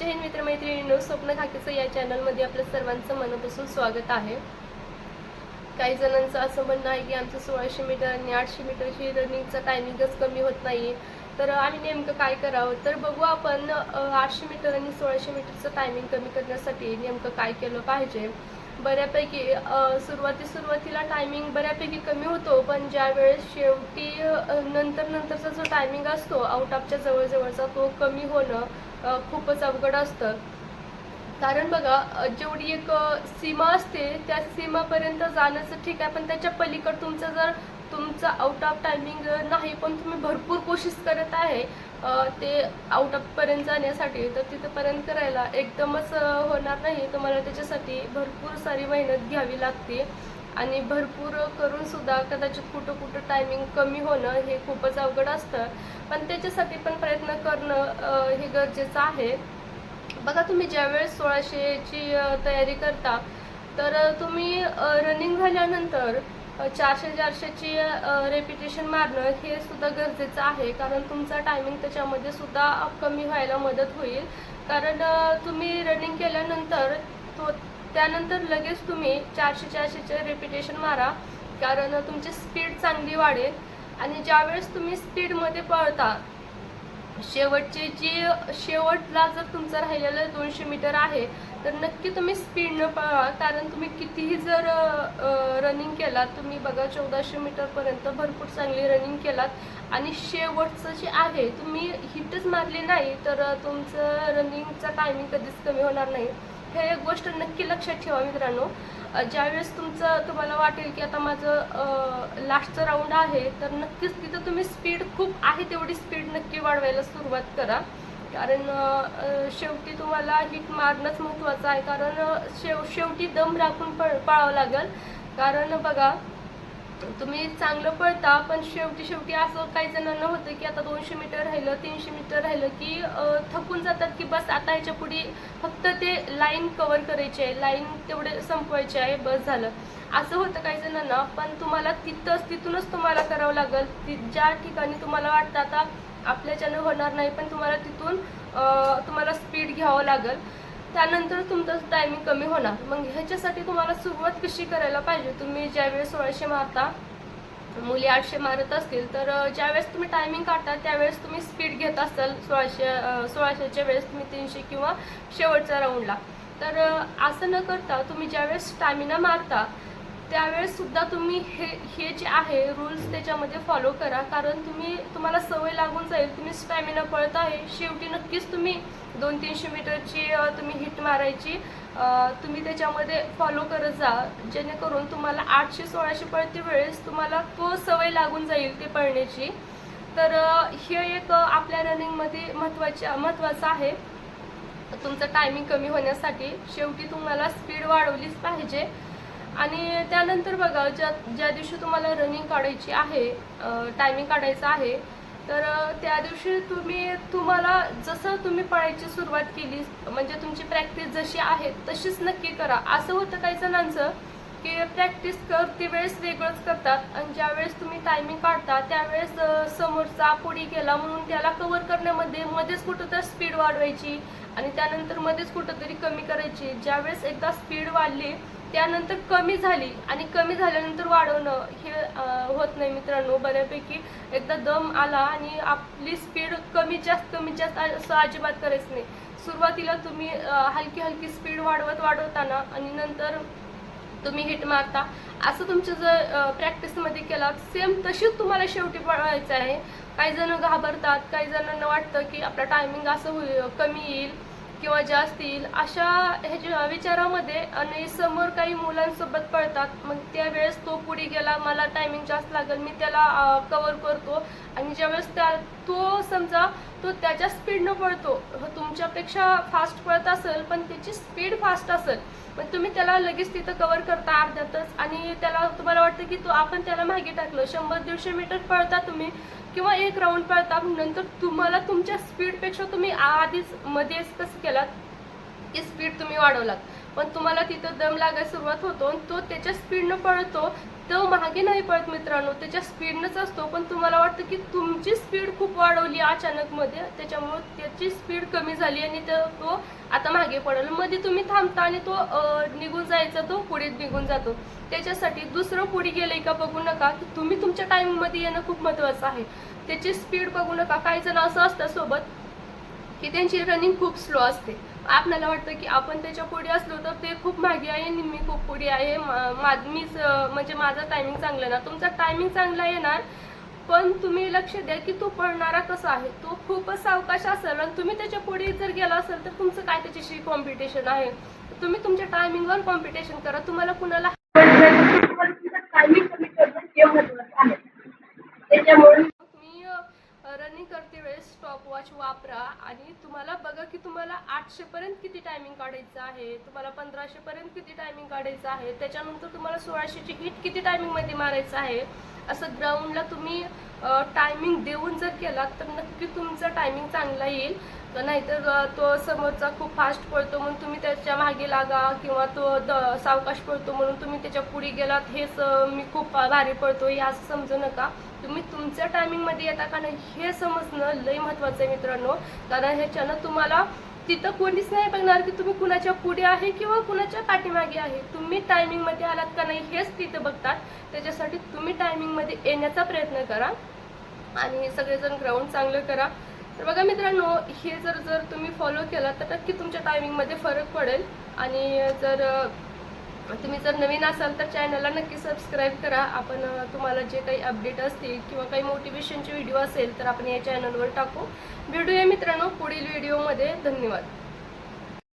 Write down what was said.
जय हिंद मित्रमैत्रिणींनो स्वप्न खाकीचं या चॅनलमध्ये आपल्या सर्वांचं मनापासून स्वागत आहे. काही जणांचं असं म्हणणं आहे की आमचं सोळाशे मीटर आणि आठशे मीटरची रनिंगचा टायमिंगच कमी होत नाही तर आम्ही नेमकं काय करावं? तर बघू आपण आठशे मीटर आणि सोळाशे मीटरचं टायमिंग कमी करण्यासाठी नेमकं काय केलं पाहिजे. बऱ्यापैकी सुरुवाती सुरुवातीला टायमिंग बऱ्यापैकी कमी होतो पण ज्या वेळेस शेवटी नंतर नंतरचा जो टायमिंग असतो आउट ऑफच्या जवळजवळचा तो कमी होणं खूपच अवघड असतं. कारण बघा जेवढी एक सीमा असते त्या सीमापर्यंत जाण्याचं ठीक आहे पण त्याच्या पलीकड तुमचं जर तुमचं आउट ऑफ टायमिंग नाही पण तुम्ही भरपूर कोशिश करत आहे ते आउट ऑफपर्यंत जाण्यासाठी तर तिथंपर्यंत करायला एकदमच होणार नाही. तर मला त्याच्यासाठी भरपूर सारी मेहनत घ्यावी लागते. आणि भरपूर करून सुद्धा कदाचित कुठं कुठं टायमिंग कमी होणं हे खूपच अवघड असतं. पण त्याच्यासाठी पण प्रयत्न करणं हे गरजेचं आहे. बघा तुम्ही ज्यावेळेस सोळाशेची तयारी करता तर तुम्ही रनिंग झाल्यानंतर चारशे चारशेची रेपिटेशन मारणं हे सुद्धा गरजेचं आहे. कारण तुमचा टायमिंग त्याच्यामध्ये सुद्धा कमी व्हायला मदत होईल. कारण तुम्ही रनिंग केल्यानंतर तो त्यानंतर लगेच तुम्ही चारशे चारशेचे रेपिटेशन मारा. कारण तुमची स्पीड चांगली वाढेल. आणि ज्यावेळेस तुम्ही स्पीडमध्ये पळता शेवटचे जे शेवटला जर तुमचं राहिलेलं दोनशे मीटर आहे तर नक्की तुम्ही स्पीडनं पळा कारण तुम्ही कितीही जर रनिंग केलात तुम्ही बघा चौदाशे मीटरपर्यंत भरपूर चांगली रनिंग केलात. आणि शेवटचं जे आहे तुम्ही हिटच मारली नाही तर तुमचं रनिंगचा टायमिंग कधीच कमी होणार नाही. हे एक गोष्ट नक्की लक्षात ठेवा मित्रांनो. ज्यावेळेस तुमचं तुम्हाला वाटेल की आता माझं लास्टचं राऊंड आहे तर नक्कीच तिथं तुम्ही स्पीड खूप आहे तेवढी स्पीड नक्की वाढवायला सुरुवात करा. कारण शेवटी तुम्हाला हिट मारणंच महत्त्वाचं आहे. कारण शेव शेवटी दम राखून पळ पाळावं लागेल. कारण बघा तुम्ही चांगलं पळता पण शेवटी शेवटी असं काही जणांना होतं की आता दोनशे मीटर राहिलं तीनशे मीटर राहिलं की थकून जातात की बस आता ह्याच्या पुढे फक्त ते लाईन कव्हर करायची आहे लाईन तेवढे संपवायचे आहे बस झालं. असं होतं काही जणांना पण तुम्हाला तिथंच तिथूनच तुम्हाला करावं लागेल. ति ज्या ठिकाणी तुम्हाला वाटतं आता आपल्याच्यानं होणार नाही पण तुम्हाला तिथून तुम्हाला स्पीड घ्यावं लागेल. त्यानंतर तुमचं टायमिंग कमी होणार. मग ह्याच्यासाठी तुम्हाला सुरुवात कशी करायला पाहिजे? तुम्ही ज्यावेळेस सोळाशे मारता मुली आठशे मारत असतील तर ज्यावेळेस तुम्ही टायमिंग काढता त्यावेळेस तुम्ही स्पीड घेत असाल सोळाशे सोळाशेच्या वेळेस तुम्ही तीनशे किंवा शेवटच्या राऊंडला तर असं न करता तुम्ही ज्यावेळेस स्टॅमिना मारता त्यावेळेस सुद्धा तुम्ही हे हे जे आहे रूल्स त्याच्यामध्ये फॉलो करा. कारण तुम्ही तुम्हाला सवय लागून जाईल तुम्ही स्टॅमिना पळत आहे. शेवटी नक्कीच तुम्ही दोन तीनशे मीटरची तुम्ही हिट मारायची. तुम्ही त्याच्यामध्ये फॉलो करत जा. जेणेकरून तुम्हाला आठशे सोळाशे पळते वेळेस तुम्हाला तो सवय लागून जाईल ते पळण्याची. तर हे एक आपल्या रनिंगमध्ये महत्त्वाच्या महत्त्वाचं आहे. तुमचं टायमिंग कमी होण्यासाठी शेवटी तुम्हाला स्पीड वाढवलीच पाहिजे. आणि त्यानंतर बघा ज्या ज्या दिवशी तुम्हाला रनिंग काढायची आहे टायमिंग काढायचं आहे तर त्या दिवशी तुम्ही तुम्हाला जसं तुम्ही पळायची सुरुवात केली म्हणजे तुमची प्रॅक्टिस जशी आहे तशीच नक्की करा. असं होतं काही जणांचं की प्रॅक्टिस करते वेळेस वेगळंच करतात. आणि ज्यावेळेस तुम्ही टायमिंग काढता त्यावेळेस समोरचा पुढे गेला म्हणून त्याला कव्हर करण्यामध्ये मध्येच कुठं तर स्पीड वाढवायची आणि त्यानंतर मध्येच कुठंतरी कमी करायची. ज्यावेळेस एकदा स्पीड वाढली त्यानंतर कमी झाली आणि कमी झाल्यानंतर वाढवणं हे होत नाही मित्रांनो. बऱ्यापैकी एकदा दम आला आणि आपली स्पीड कमी जास्त कमी जास्त असं अजिबात करायचं नाही. सुरुवातीला तुम्ही हलकी हलकी स्पीड वाढवत वाढवताना आणि नंतर तुम्ही हिट मारता. असं तुमचं जर प्रॅक्टिसमध्ये केलात सेम तशीच तुम्हाला शेवटी पळवायचं आहे. काही जण घाबरतात काही जणांना वाटतं की आपला टायमिंग असं होईल कमी येईल किंवा जास्त येईल. अशा ह्याच्या विचारामध्ये आणि समोर काही मुलांसोबत पळतात मग त्यावेळेस तो पुढे गेला मला टायमिंग जास्त लागेल मी त्याला कवर करतो. आणि ज्यावेळेस त्या तो समजा तो त्याच्या स्पीडनं पळतो. तुमच्यापेक्षा फास्ट पळत असेल पण त्याची स्पीड फास्ट असेल. मग तुम्ही त्याला लगेच तिथं कवर करता अर्ध्यातच आणि त्याला तुम्हाला वाटतं की तो आपण त्याला मागे टाकलं. शंभर दीडशे मीटर पळता तुम्ही किंवा एक राऊंड पळता नंतर तुम्हाला तुमच्या स्पीडपेक्षा तुम्ही आधीच मध्येच कसं केलात की स्पीड तुम्ही वाढवलात. पण तुम्हाला तिथं दम लागायला सुरुवात होतो आणि तो त्याच्या स्पीडनं पळतो तो मागे नाही पळत मित्रांनो त्याच्या स्पीडनंच असतो. पण तुम्हाला वाटतं की तुमची स्पीड खूप वाढवली अचानक मध्ये त्याच्यामुळे त्याची स्पीड कमी झाली आणि तो तो आता मागे पडेल मध्ये तुम्ही थांबता आणि तो निघून जायचा तो पुढे निघून जातो. त्याच्यासाठी दुसरं पुढे गेलंय का बघू नका. की तुम्ही तुमच्या टायमिंगमध्ये येणं खूप महत्त्वाचं आहे. त्याची स्पीड बघू नका. काही जण असं असतं सोबत की त्यांची रनिंग खूप स्लो असते. आपल्याला वाटतं की आपण त्याच्या पुढे असलो तर ते खूप मागे आहे आणि मी खूप पुढे आहे. मा- मीच म्हणजे माझा टायमिंग चांगला ना. तुमचा टायमिंग चांगला येणार पण तुम्ही लक्ष द्या की तो पळणारा कसा आहे. तो खूपच सावकाश असेल आणि तुम्ही त्याच्या पुढे जर गेला असेल तर तुमचं काय त्याच्याशी कॉम्पिटिशन आहे? तुम्ही तुमच्या टायमिंगवर कॉम्पिटिशन करा. तुम्हाला कुणाला टायमिंग कमी करणं हे महत्वाचं आहे. त्याच्यामुळे तुम्ही रनिंग करते वेळेस स्टॉप वॉच वापरा आणि तुम्हाला बघा की तुम्हाला आठशे पर्यंत किती टायमिंग काढायचं आहे तुम्हाला पंधराशे पर्यंत किती टायमिंग काढायचं आहे त्याच्यानंतर तुम्हाला सोळाशेची हिट किती टायमिंगमध्ये मारायचं आहे असं ग्राउंडला तुम्ही टायमिंग देऊन जर केलात तर नक्की तुमचा टायमिंग चांगला येईल. तर नाहीतर तो समोरचा खूप फास्ट पळतो म्हणून तुम्ही त्याच्यामागे लागा किंवा तो द सावकाश पळतो म्हणून तुम्ही त्याच्या पुढे गेलात हेच मी खूप भारी पळतो हे असं समजू नका. तुम्ही तुमच्या टायमिंगमध्ये येता का नाही हे समजणं लय महत्त्वाचं आहे मित्रांनो. कारण ह्याच्यानं तुम्हाला तिथं कोणीच नाही बघणार की तुम्ही कुणाच्या पुढे आहे किंवा कुणाच्या पाठीमागे आहे. तुम्ही टायमिंगमध्ये आलात का नाही हेच तिथं बघतात. त्याच्यासाठी तुम्ही टायमिंगमध्ये येण्याचा प्रयत्न करा आणि सगळेजण ग्राउंड चांगलं करा. तर बघा मित्रांनो हे जर जर तुम्ही फॉलो केला तर नक्की तुमच्या टायमिंगमध्ये फरक पडेल. आणि जर तुम्ही जर नवीन असाल तर चॅनलला नक्की सबस्क्राईब करा. आपण तुम्हाला जे काही अपडेट असतील किंवा काही मोटिवेशनचे व्हिडिओ असेल तर आपण या चॅनलवर टाकू. भेटूया मित्रांनो पुढील व्हिडिओमध्ये धन्यवाद.